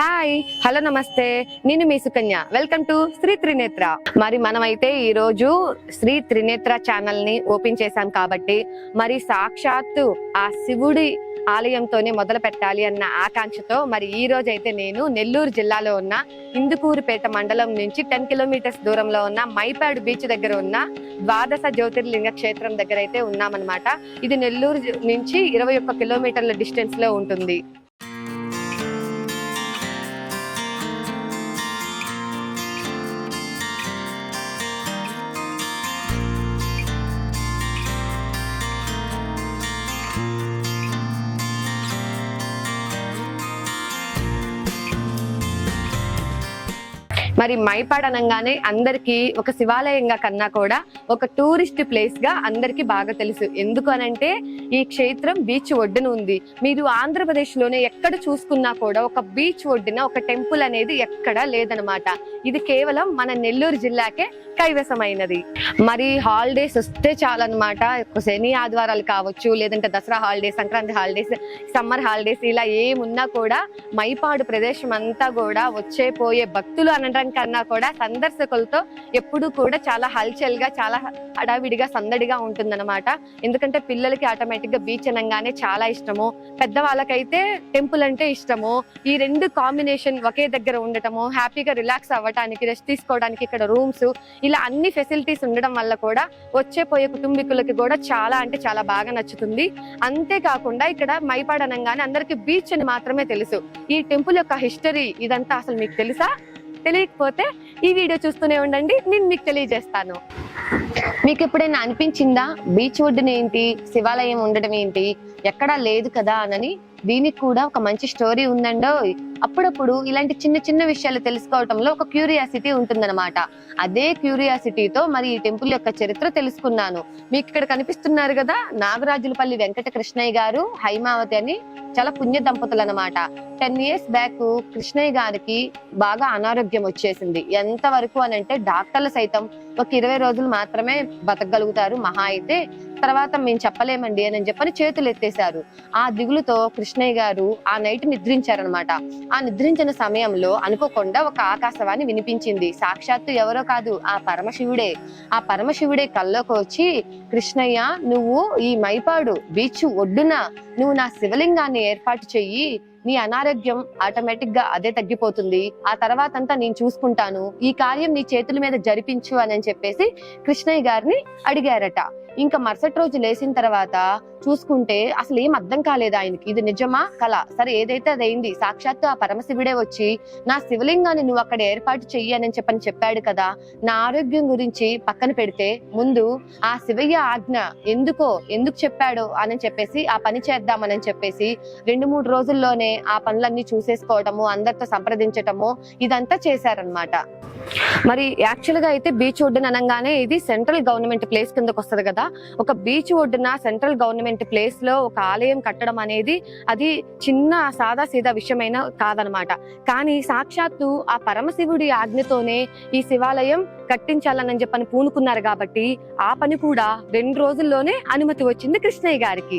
Hi hello నమస్తే. నేను మీ Sukanya. Welcome to Shri Trinetra. మరి మనమైతే ఈ రోజు శ్రీ త్రినేత్ర ఛానల్ని ఓపెన్ చేశాం కాబట్టి మరి సాక్షాత్తు ఆ శివుడి ఆలయంతోనే మొదలు పెట్టాలి అన్న ఆకాంక్షతో మరి ఈ రోజు అయితే నేను నెల్లూరు జిల్లాలో ఉన్న ఇందుకూరుపేట మండలం నుంచి టెన్ కిలోమీటర్స్ దూరంలో ఉన్న మైపాడు బీచ్ దగ్గర ఉన్న ద్వాదశ జ్యోతిర్లింగ క్షేత్రం దగ్గర అయితే ఉన్నామన్నమాట. ఇది నెల్లూరు జి- నుంచి ఇరవై ఒక్క కిలోమీటర్ల డిస్టెన్స్లో ఉంటుంది. మరి మైపాడ్ అనగానే అందరికి ఒక శివాలయంగా కన్నా కూడా ఒక టూరిస్ట్ ప్లేస్గా అందరికి బాగా తెలుసు. ఎందుకు అనంటే ఈ క్షేత్రం బీచ్ ఒడ్డున ఉంది. మీరు ఆంధ్రప్రదేశ్లోనే ఎక్కడ చూసుకున్నా కూడా ఒక బీచ్ ఒడ్డున ఒక టెంపుల్ అనేది ఎక్కడా లేదనమాట. ఇది కేవలం మన నెల్లూరు జిల్లాకే కైవసమైనది. మరి హాలిడేస్ వస్తే చాలన్నమాట అనమాట శని ఆదివారాలు కావచ్చు లేదంటే Dasara holidays Sankranti holidays summer holidays ఇలా ఏమున్నా కూడా మైపాడు ప్రదేశం అంతా కూడా వచ్చే పోయే భక్తులు అనడం కన్నా కూడా సందర్శకులతో ఎప్పుడూ కూడా చాలా హల్చల్గా చాలా హడావిడిగా సందడిగా ఉంటుందన్నమాట. ఎందుకంటే పిల్లలకి ఆటోమేటిక్గా బీచ్ అనగానే చాలా ఇష్టము. పెద్దవాళ్ళకైతే టెంపుల్ అంటే ఇష్టము. ఈ రెండు కాంబినేషన్ ఒకే దగ్గర ఉండటము హ్యాపీగా రిలాక్స్ అవ్వడానికి రెస్ట్ తీసుకోవడానికి ఇక్కడ రూమ్స్ ఇలా అన్ని ఫెసిలిటీస్ ఉండడం వల్ల కూడా వచ్చే పోయే కుటుంబీకులకి కూడా చాలా అంటే చాలా బాగా నచ్చుతుంది. అంతేకాకుండా ఇక్కడ మైపాడ్ అనగానే అందరికి బీచ్ అని మాత్రమే తెలుసు. ఈ టెంపుల్ యొక్క హిస్టరీ ఇదంతా అసలు మీకు తెలుసా? తెలియకపోతే ఈ వీడియో చూస్తూనే ఉండండి. నేను మీకు తెలియజేస్తాను. మీకు ఎప్పుడైనా అనిపించిందా? బీచ్ ఒడ్డున ఏంటి శివాలయం ఉండడం ఏంటి ఎక్కడా లేదు కదా? అనని దీనికి కూడా ఒక మంచి స్టోరీ ఉందండో అప్పుడప్పుడు ఇలాంటి చిన్న చిన్న విషయాలు తెలుసుకోవటంలో ఒక క్యూరియాసిటీ ఉంటుందన్నమాట. అదే క్యూరియాసిటీతో మరి ఈ టెంపుల్ యొక్క చరిత్ర తెలుసుకున్నాను. మీకు ఇక్కడ కనిపిస్తున్నారు కదా నాగరాజులపల్లి వెంకట కృష్ణయ్య గారు హైమావతి అని చాలా పుణ్య దంపతులు అనమాట టెన్ ఇయర్స్ బ్యాక్ కృష్ణయ్య గారికి బాగా అనారోగ్యం వచ్చేసింది. ఎంత వరకు అని అంటే డాక్టర్లు సైతం ఒక ఇరవై రోజులు మాత్రమే బతకగలుగుతారు మహా అయితే. తర్వాత మేము చెప్పలేమండి అని చెప్పని చేతులు ఎత్తేశారు. ఆ దిగులుతో కృష్ణయ్య గారు ఆ నైట్ నిద్రించారనమాట ఆ నిద్రించిన సమయంలో అనుకోకుండా ఒక ఆకాశవాణి వినిపించింది. సాక్షాత్తు ఎవరో కాదు ఆ పరమశివుడే. ఆ పరమశివుడే కల్లోకి వచ్చి కృష్ణయ్య నువ్వు ఈ మైపాడు బీచ్ ఒడ్డున నువ్వు నా శివలింగాన్ని ఏర్పాటు చెయ్యి. నీ అనారోగ్యం ఆటోమేటిక్గా అదే తగ్గిపోతుంది. ఆ తర్వాత అంతా నేను చూసుకుంటాను. ఈ కార్యం నీ చేతుల మీద జరిపించు అని చెప్పేసి కృష్ణయ్య గారిని అడిగారట. ఇంకా మరుసటి రోజు లేచిన తర్వాత చూసుకుంటే అసలు ఏం అర్థం కాలేదు ఆయనకి. ఇది నిజమా? కళ సరే ఏదైతే అదైంది సాక్షాత్తు ఆ పరమశివుడే వచ్చి నా శివలింగాన్ని నువ్వు అక్కడ ఏర్పాటు చెయ్యి అని చెప్పని చెప్పాడు కదా. నా ఆరోగ్యం గురించి పక్కన పెడితే ముందు ఆ శివయ్య ఆజ్ఞ ఎందుకో ఎందుకు చెప్పాడో అని చెప్పేసి ఆ పని చేద్దామని చెప్పేసి రెండు మూడు రోజుల్లోనే ఆ పనులన్నీ చూసేసుకోవటము అందరితో సంప్రదించటము ఇదంతా చేశారనమాట మరి యాక్చువల్గా అయితే బీచ్ ఒడ్డున అనగానే ఇది సెంట్రల్ గవర్నమెంట్ ప్లేస్ కిందకు వస్తుంది కదా. ఒక బీచ్ ఒడ్డున సెంట్రల్ గవర్నమెంట్ ప్లేస్లో ఒక ఆలయం కట్టడం అనేది అది చిన్న సాదా సీదా విషయమైన కాదనమాట కానీ సాక్షాత్తు ఆ పరమశివుడి ఆజ్ఞతోనే ఈ శివాలయం కట్టించాలని చెప్పని పూనుకున్నారు కాబట్టి ఆ పని కూడా రెండు రోజుల్లోనే అనుమతి వచ్చింది కృష్ణయ్య గారికి.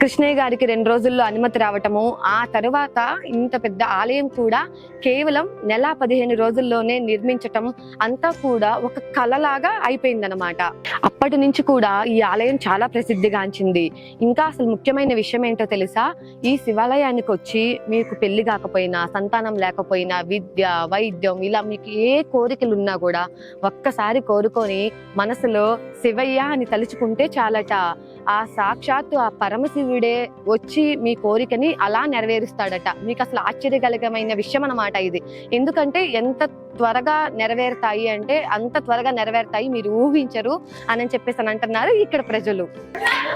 కృష్ణయ్య గారికి రెండు రోజుల్లో అనుమతి రావటము ఆ తరువాత ఇంత పెద్ద ఆలయం కూడా కేవలం నెల పదిహేను రోజుల్లోనే నిర్మించటం అంతా కూడా ఒక కళలాగా అయిపోయిందనమాట అప్పటి నుంచి కూడా ఈ ఆలయం చాలా ప్రసిద్ధిగాంచింది. ఇంకా అసలు ముఖ్యమైన విషయం ఏంటో తెలుసా? ఈ శివాలయానికి వచ్చి మీకు పెళ్ళి కాకపోయినా సంతానం లేకపోయినా విద్య వైద్యం ఇలా మీకు ఏ కోరికలు ఉన్నా కూడా ఒక్కసారి కోరుకొని మనసులో శివయ్య అని తలుచుకుంటే చాలట. ఆ సాక్షాత్తు ఆ పరమశివుడే వచ్చి మీ కోరికని అలా చేస్తాడట. మీకు అసలు ఆశ్చర్యకరమైన విషయం అన్నమాట ఇది. ఎందుకంటే ఎంత త్వరగా నెరవేరుతాయి అంటే అంత త్వరగా నెరవేరుతాయి మీరు ఊహించరు అని చెప్పేసి అని అంటున్నారు ఇక్కడ ప్రజలు.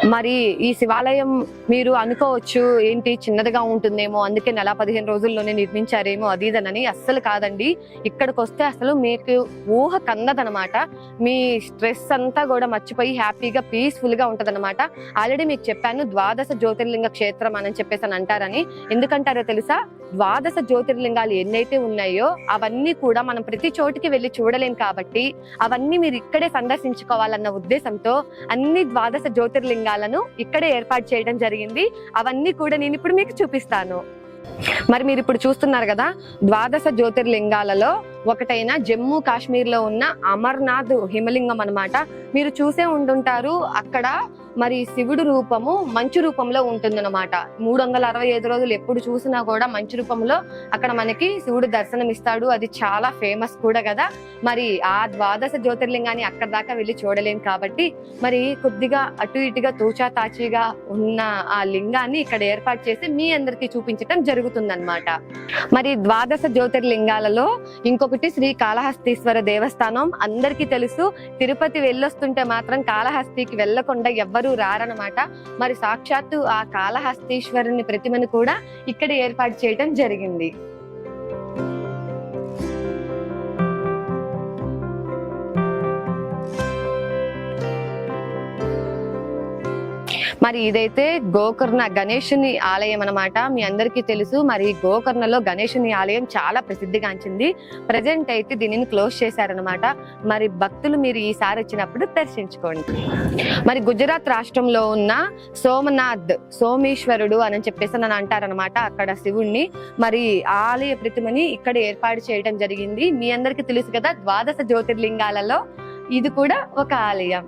మరి ఈ శివాలయం మీరు అనుకోవచ్చు ఏంటి చిన్నదిగా ఉంటుందేమో అందుకే నెల పదిహేను రోజుల్లోనే నిర్మించారేమో అది అస్సలు కాదండి. ఇక్కడికి వస్తే అసలు మీకు ఊహ కందదనమాట మీ స్ట్రెస్ అంతా కూడా మర్చిపోయి హ్యాపీగా పీస్ఫుల్గా గా ఆల్రెడీ మీకు చెప్పాను ద్వాదశ జ్యోతిర్లింగ క్షేత్రం అని చెప్పేసి అని అంటారని. ఎందుకంటారో తెలుసా? ద్వాదశ జ్యోతిర్లింగాలు ఎన్నైతే ఉన్నాయో అవన్నీ కూడా మనం ప్రతి చోటికి వెళ్ళి చూడలేం కాబట్టి అవన్నీ మీరు ఇక్కడే సందర్శించుకోవాలన్న ఉద్దేశంతో అన్ని ద్వాదశ జ్యోతిర్లింగాలను ఇక్కడే ఏర్పాటు చేయడం జరిగింది. అవన్నీ కూడా నేను ఇప్పుడు మీకు చూపిస్తాను. మరి మీరు ఇప్పుడు చూస్తున్నారు కదా ద్వాదశ జ్యోతిర్లింగాలలో ఒకటైన జమ్మూ కాశ్మీర్లో ఉన్న అమర్నాథ్ హిమలింగం అన్నమాట. మీరు చూసే ఉండుంటారు. అక్కడ మరి శివుడు రూపము మంచు రూపంలో ఉంటుందన్నమాట. మూడు వందల అరవై ఐదు రోజులు ఎప్పుడు చూసినా కూడా మంచు రూపంలో అక్కడ మనకి శివుడు దర్శనం ఇస్తాడు అది చాలా ఫేమస్ కూడా కదా. మరి ఆ ద్వాదశ జ్యోతిర్లింగాన్ని అక్కడ దాకా వెళ్ళి చూడలేం కాబట్టి మరి కొద్దిగా అటు ఇటుగా తూచా తాచిగా ఉన్న ఆ లింగాన్ని ఇక్కడ ఏర్పాటు చేసి మీ అందరికి చూపించటం జరుగుతుందన్నమాట. మరి ద్వాదశ జ్యోతిర్లింగాలలో ఇంకొకటి శ్రీ కాళహస్తీశ్వర దేవస్థానం. అందరికీ తెలుసు తిరుపతి వెళ్ళొస్తుంటే మాత్రం కాళహస్తికి వెళ్ళకుండా ఎవ్వరు రారనమాట మరి సాక్షాత్తు ఆ కాళహస్తీశ్వరుని ప్రతిమను కూడా ఇక్కడ ఏర్పాటు చేయటం జరిగింది. మరి ఇదైతే గోకర్ణ గణేషుని ఆలయం అనమాట మీ అందరికీ తెలుసు మరి గోకర్ణలో గణేషుని ఆలయం చాలా ప్రసిద్ధిగాంచింది. ప్రజెంట్ అయితే దీనిని క్లోజ్ చేశారనమాట మరి భక్తులు మీరు ఈసారి వచ్చినప్పుడు దర్శించుకోండి. మరి గుజరాత్ రాష్ట్రంలో ఉన్న సోమనాథ్ సోమేశ్వరుడు అని చెప్పేసి నన్ను అంటారనమాట అక్కడ శివుణ్ణి. మరి ఆలయ ప్రతిమని ఇక్కడ ఏర్పాటు చేయడం జరిగింది. మీ అందరికీ తెలుసు కదా ద్వాదశ జ్యోతిర్లింగాలలో ఇది కూడా ఒక ఆలయం.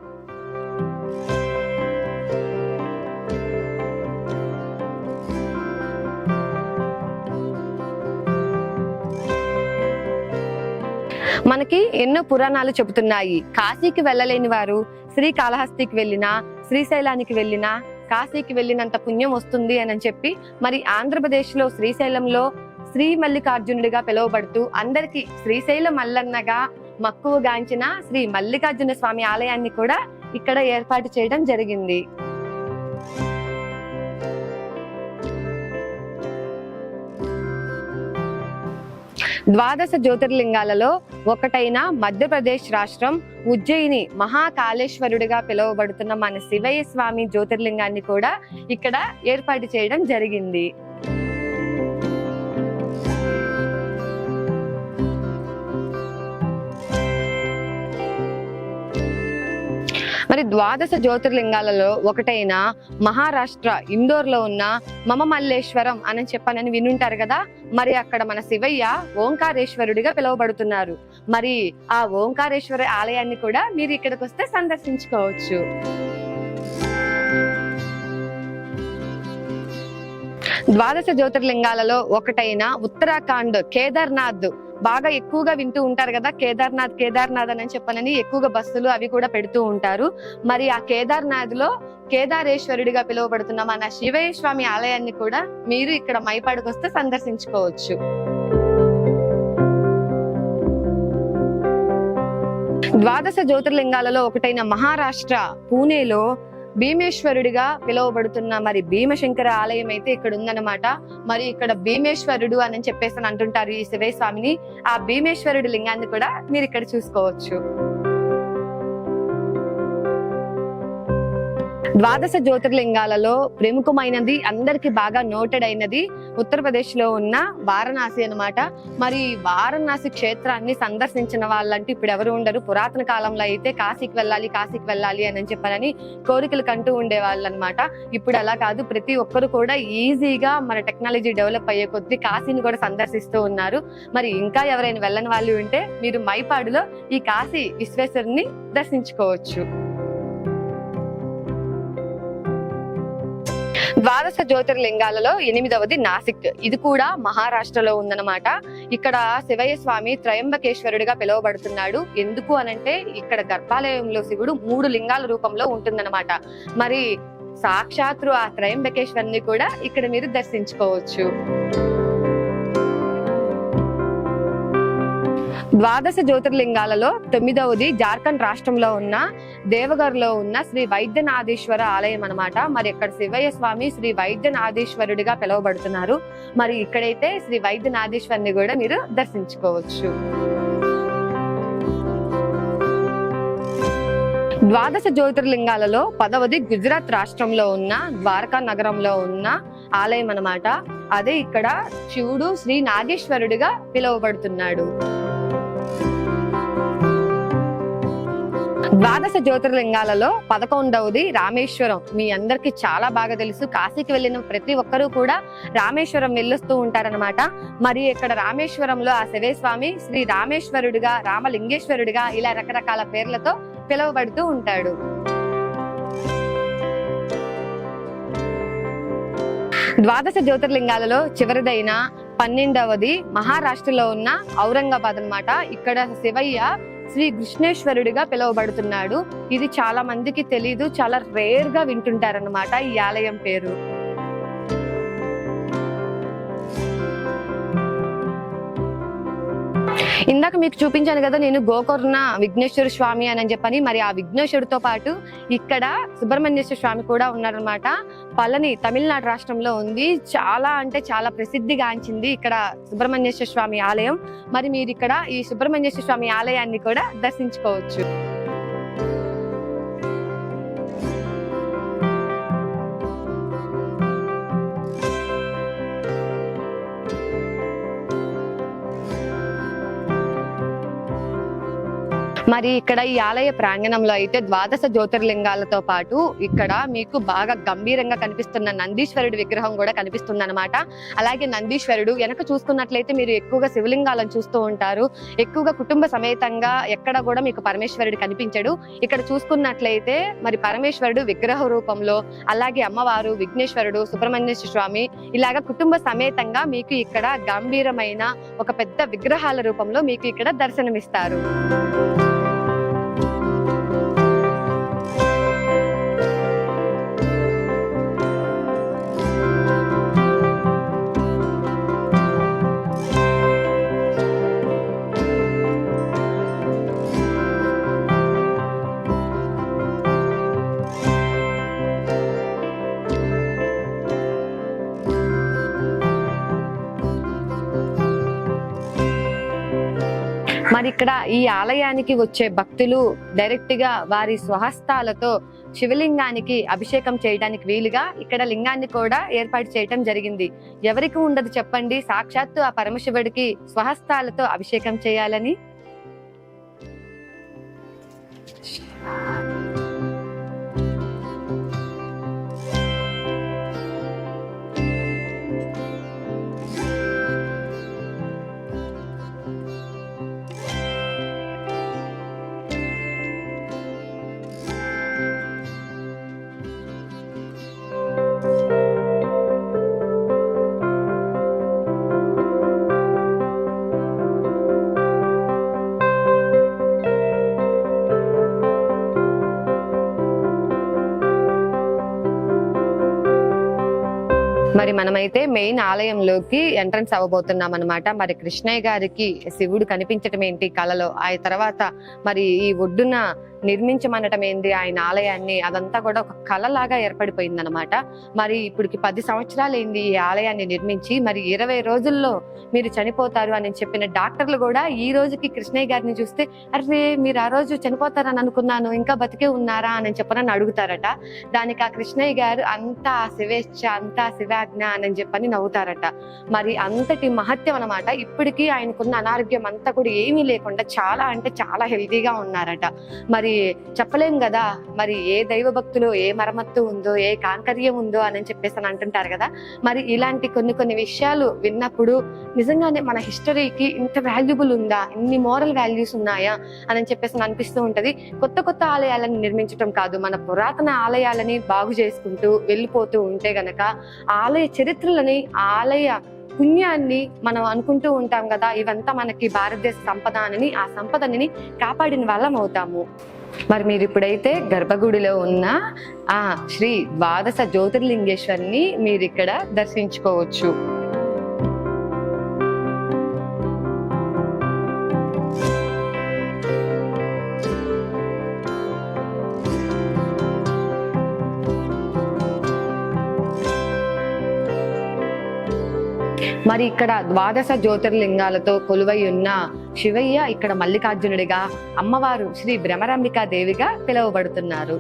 మనకి ఎన్నో పురాణాలు చెబుతున్నాయి. కాశీకి వెళ్ళలేని వారు శ్రీకాళహస్తికి వెళ్ళినా శ్రీశైలానికి వెళ్ళినా కాశీకి వెళ్ళినంత పుణ్యం వస్తుంది అని చెప్పి మరి ఆంధ్రప్రదేశ్లో శ్రీశైలంలో శ్రీ మల్లికార్జునుడిగా పిలువబడుతూ అందరికీ శ్రీశైలం మల్లన్నగా మక్కువగాంచిన శ్రీ మల్లికార్జున స్వామి ఆలయాన్ని కూడా ఇక్కడ ఏర్పాటు చేయడం జరిగింది. ద్వాదశ జ్యోతిర్లింగాలలో ఒకటైన మధ్యప్రదేశ్ రాష్ట్రం ఉజ్జయిని మహాకాళేశ్వరుడిగా పిలువబడుతున్న మన శివయ్య స్వామి జ్యోతిర్లింగాన్ని కూడా ఇక్కడ ఏర్పాటు చేయడం జరిగింది. మరి ద్వాదశ జ్యోతిర్లింగాలలో ఒకటైన మహారాష్ట్ర ఇండోర్లో ఉన్న మమ మల్లేశ్వరం అని చెప్పనని వినుంటారు కదా మరి అక్కడ మన శివయ్య ఓంకారేశ్వరుడిగా పిలువబడుతున్నారు. మరి ఆ ఓంకారేశ్వర ఆలయాన్ని కూడా మీరు ఇక్కడికి వస్తే సందర్శించుకోవచ్చు. ద్వాదశ జ్యోతిర్లింగాలలో ఒకటైన ఉత్తరాఖండ్ కేదార్నాథ్ బాగా ఎక్కువగా వింటూ ఉంటారు కదా కేదార్నాథ్ కేదార్నాథ్ అని చెప్పనని ఎక్కువగా బస్సులు అవి కూడా పెడుతూ ఉంటారు. మరి ఆ కేదార్నాథ్లో కేదారేశ్వరుడిగా పిలువబడుతున్న మన శివయ్య స్వామి ఆలయాన్ని కూడా మీరు ఇక్కడ మైపాడుకు వస్తే సందర్శించుకోవచ్చు. ద్వాదశ జ్యోతిర్లింగాలలో ఒకటైన మహారాష్ట్ర పూణేలో భీమేశ్వరుడిగా పిలువబడుతున్న మరి భీమశంకర ఆలయం అయితే ఇక్కడ ఉందన్నమాట. మరి ఇక్కడ భీమేశ్వరుడు అని చెప్పేసి అని అంటుంటారు ఈ శివయ్య స్వామిని ఆ భీమేశ్వరుడి లింగాన్ని కూడా మీరు ఇక్కడ చూసుకోవచ్చు. ద్వాదశ జ్యోతిర్లింగాలలో ప్రముఖమైనది అందరికి బాగా నోటెడ్ అయినది ఉత్తరప్రదేశ్లో ఉన్న వారణాసి అనమాట మరి వారణాసి క్షేత్రాన్ని సందర్శించిన వాళ్ళంటే ఇప్పుడు ఎవరు ఉండరు. పురాతన కాలంలో అయితే కాశీకి వెళ్ళాలి కాశీకి వెళ్ళాలి అని చెప్పాలని కోరికలు కంటూ ఉండేవాళ్ళు అనమాట ఇప్పుడు అలా కాదు. ప్రతి ఒక్కరు కూడా ఈజీగా మన టెక్నాలజీ డెవలప్ అయ్యే కొద్దీ కాశీని కూడా సందర్శిస్తూ ఉన్నారు. మరి ఇంకా ఎవరైనా వెళ్ళని వాళ్ళు ఉంటే మీరు మైపాడులో ఈ కాశీ విశ్వేశ్వరుని దర్శించుకోవచ్చు. ద్వాదశ జ్యోతిర్లింగాలలో ఎనిమిదవది నాసిక్. ఇది కూడా మహారాష్ట్రలో ఉందన్నమాట. ఇక్కడ శివయ్య స్వామి త్రయంబకేశ్వరుడిగా పిలువబడుతున్నాడు. ఎందుకు అనంటే ఇక్కడ గర్భాలయంలో శివుడు మూడు లింగాల రూపంలో ఉంటుందన్నమాట. మరి సాక్షాత్తు ఆ త్రయంబకేశ్వరుని కూడా ఇక్కడ మీరు దర్శించుకోవచ్చు. ద్వాదశ జ్యోతిర్లింగాలలో తొమ్మిదవది జార్ఖండ్ రాష్ట్రంలో ఉన్న దేవగర్లో ఉన్న శ్రీ వైద్యనాథేశ్వర ఆలయం అనమాట మరి ఇక్కడ శివయ్య స్వామి శ్రీ వైద్యనాథేశ్వరుడిగా పిలువబడుతున్నారు. మరి ఇక్కడైతే శ్రీ వైద్యనాథేశ్వరిని కూడా మీరు దర్శించుకోవచ్చు. ద్వాదశ జ్యోతిర్లింగాలలో పదవది గుజరాత్ రాష్ట్రంలో ఉన్న ద్వారకా నగరంలో ఉన్న ఆలయం అనమాట అదే ఇక్కడ శివుడు శ్రీ నాగేశ్వరుడిగా పిలువబడుతున్నాడు. ద్వాదశ జ్యోతిర్లింగాలలో పదకొండవది రామేశ్వరం. మీ అందరికి చాలా బాగా తెలుసు. కాశీకి వెళ్ళిన ప్రతి ఒక్కరూ కూడా రామేశ్వరం వెళ్ళొస్తూ ఉంటారనమాట మరి ఇక్కడ రామేశ్వరంలో ఆ శివేస్వామి శ్రీ రామేశ్వరుడిగా రామలింగేశ్వరుడిగా ఇలా రకరకాల పేర్లతో పిలువబడుతూ ఉంటాడు. ద్వాదశ జ్యోతిర్లింగాలలో చివరిదైన పన్నెండవది మహారాష్ట్రలో ఉన్న ఔరంగాబాద్ అనమాట ఇక్కడ శివయ్య శ్రీ కృష్ణేశ్వరుడిగా పిలువబడుతున్నాడు. ఇది చాలా మందికి తెలీదు చాలా రేర్గా వింటుంటారన్నమాట ఈ ఆలయం పేరు. ఇందాక మీకు చూపించాను కదా నేను గోకర్ణ విఘ్నేశ్వర స్వామి అని చెప్పని మరి ఆ విఘ్నేశ్వరుడితో పాటు ఇక్కడ సుబ్రహ్మణ్యేశ్వర స్వామి కూడా ఉన్నారనమాట పళని తమిళనాడు రాష్ట్రంలో ఉంది. చాలా అంటే చాలా ప్రసిద్ధిగాంచింది ఇక్కడ సుబ్రహ్మణ్యేశ్వర స్వామి ఆలయం. మరి మీరు ఇక్కడ ఈ సుబ్రహ్మణ్యేశ్వర స్వామి ఆలయాన్ని కూడా దర్శించుకోవచ్చు. మరి ఇక్కడ ఈ ఆలయ ప్రాంగణంలో అయితే ద్వాదశ జ్యోతిర్లింగాలతో పాటు ఇక్కడ మీకు బాగా గంభీరంగా కనిపిస్తున్న నందీశ్వరుడి విగ్రహం కూడా కనిపిస్తుంది అనమాట అలాగే నందీశ్వరుడు వెనక చూసుకున్నట్లయితే మీరు ఎక్కువగా శివలింగాలను చూస్తూ ఉంటారు. ఎక్కువగా కుటుంబ సమేతంగా ఎక్కడ కూడా మీకు పరమేశ్వరుడు కనిపించడు. ఇక్కడ చూసుకున్నట్లయితే మరి పరమేశ్వరుడు విగ్రహ రూపంలో అలాగే అమ్మవారు విఘ్నేశ్వరుడు సుబ్రహ్మణ్య స్వామి ఇలాగ కుటుంబ సమేతంగా మీకు ఇక్కడ గంభీరమైన ఒక పెద్ద విగ్రహాల రూపంలో మీకు ఇక్కడ దర్శనమిస్తారు. మరి ఇక్కడ ఈ ఆలయానికి వచ్చే భక్తులు డైరెక్ట్గా వారి స్వహస్తాలతో శివలింగానికి అభిషేకం చేయడానికి వీలుగా ఇక్కడ లింగాన్ని కూడా ఏర్పాటు చేయటం జరిగింది. ఎవరికి ఉండదు చెప్పండి. సాక్షాత్తు ఆ పరమశివుడికి స్వహస్తాలతో అభిషేకం చేయాలని. మరి మనమైతే మెయిన్ ఆలయంలోకి ఎంట్రన్స్ అవ్వబోతున్నాం అనమాట మరి కృష్ణయ్య గారికి శివుడు కనిపించటం ఏంటి కళలో? ఆ తర్వాత మరి ఈ ఒడ్డున నిర్మించమనటం ఏంది? ఆయన ఆలయాన్ని అదంతా కూడా ఒక కళలాగా ఏర్పడిపోయింది అనమాట మరి ఇప్పటికి పది సంవత్సరాలు అయింది ఈ ఆలయాన్ని నిర్మించి మరి ఇరవై రోజుల్లో మీరు చనిపోతారు అని చెప్పిన డాక్టర్లు కూడా ఈ రోజుకి కృష్ణయ్య గారిని చూస్తే అరే మీరు ఆ రోజు చనిపోతారని అనుకున్నాను ఇంకా బతికే ఉన్నారా అని చెప్పనని అడుగుతారట. దానికి ఆ కృష్ణయ్య గారు అంతా శివేచ్ఛ అంతా శివాజ్ఞ అని చెప్పని నవ్వుతారట. మరి అంతటి మహత్యం అనమాట ఇప్పటికీ ఆయనకున్న అనారోగ్యం అంతా కూడా ఏమీ లేకుండా చాలా అంటే చాలా హెల్తీగా ఉన్నారట. మరి చెప్పలేం కదా? మరి ఏ దైవ భక్తులు ఏ మరమత్తు ఉందో ఏ కాంకర్యం ఉందో అని చెప్పేసి అని అంటుంటారు కదా? మరి ఇలాంటి కొన్ని కొన్ని విషయాలు విన్నప్పుడు నిజంగానే మన హిస్టరీకి ఇంత వాల్యుబుల్ ఉందా? ఇన్ని మోరల్ వాల్యూస్ ఉన్నాయా? అని చెప్పేసి అనిపిస్తూ ఉంటది. కొత్త కొత్త ఆలయాలను నిర్మించడం కాదు. మన పురాతన ఆలయాలని బాగు చేసుకుంటూ వెళ్ళిపోతూ ఉంటే గనక ఆలయ చరిత్రలని ఆలయ పుణ్యాన్ని మనం అనుకుంటూ ఉంటాం కదా ఇవంతా మనకి భారతదేశ సంపద అని ఆ సంపదని కాపాడిన వాళ్ళం అవుతాము. మరి మీరు ఇప్పుడైతే గర్భగుడిలో ఉన్న ఆ శ్రీ ద్వాదశ జ్యోతిర్లింగేశ్వరిని మీరు ఇక్కడ దర్శించుకోవచ్చు. మరి ఇక్కడ ద్వాదశ జ్యోతిర్లింగాలతో కొలువై ఉన్న శివయ్య ఇక్కడ మల్లికార్జునుడిగా అమ్మవారు శ్రీ భ్రమరాంబికా దేవిగా పిలువబడుతున్నారు.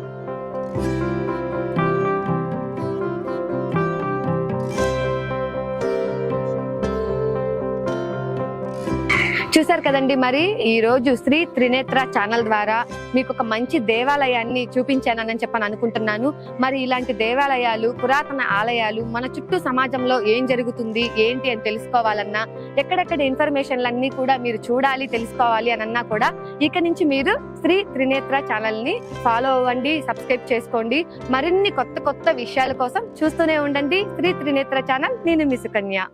చూసారు కదండి మరి? ఈ రోజు శ్రీ త్రినేత్ర ఛానల్ ద్వారా మీకు ఒక మంచి దేవాలయాన్ని చూపించానని చెప్పని అనుకుంటున్నాను. మరి ఇలాంటి దేవాలయాలు పురాతన ఆలయాలు మన చుట్టూ సమాజంలో ఏం జరుగుతుంది ఏంటి అని తెలుసుకోవాలన్నా ఎక్కడెక్కడ ఇన్ఫర్మేషన్లన్నీ కూడా మీరు చూడాలి తెలుసుకోవాలి అని అన్నా కూడా ఇక నుంచి మీరు శ్రీ త్రినేత్ర ఛానల్ని ఫాలో అవ్వండి సబ్స్క్రైబ్ చేసుకోండి. మరిన్ని కొత్త కొత్త విషయాల కోసం చూస్తూనే ఉండండి. శ్రీ త్రినేత్ర ఛానల్ నేను మీ సుకన్య.